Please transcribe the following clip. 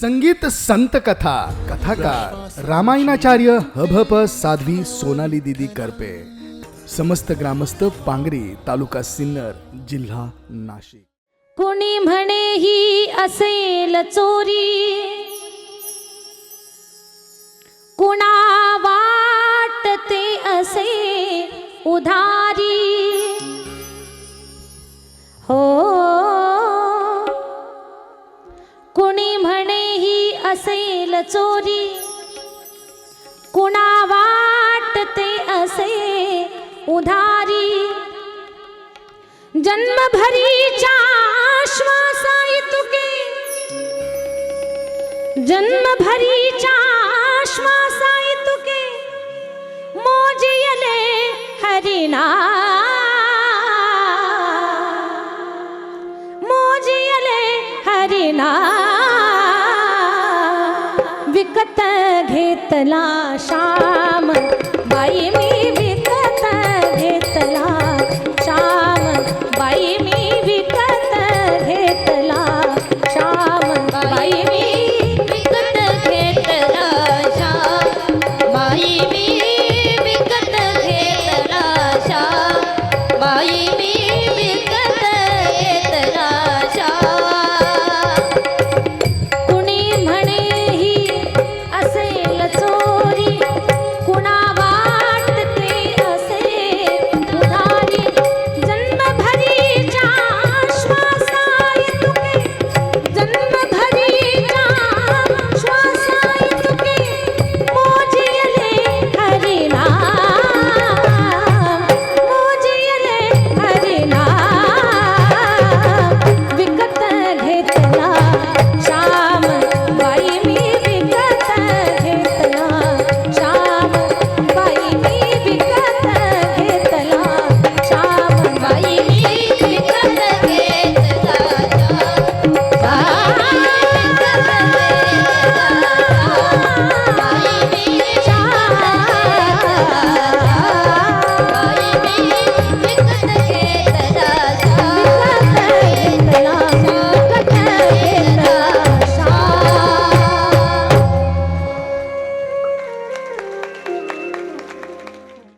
संगीत संत कथा कथाकार रामायणाचार्य हभप साध्वी सोनाली दिदी करपे. समस्त ग्रामस्थ पांगरी तालुका सिन्नर जिल्हा नाशिक. कोणी म्हणे ही असेल चोरी. कुणा वाटते असे उधार. कुणी म्हणे ही असेल चोरी? कुणा वाटते असे उधारी? जन्मभरीच्या श्वासाई तुके. जन्मभरीच्या श्वासाई तुके. मोजियले हरिणा. मोजियले हरिणा. तला श्याम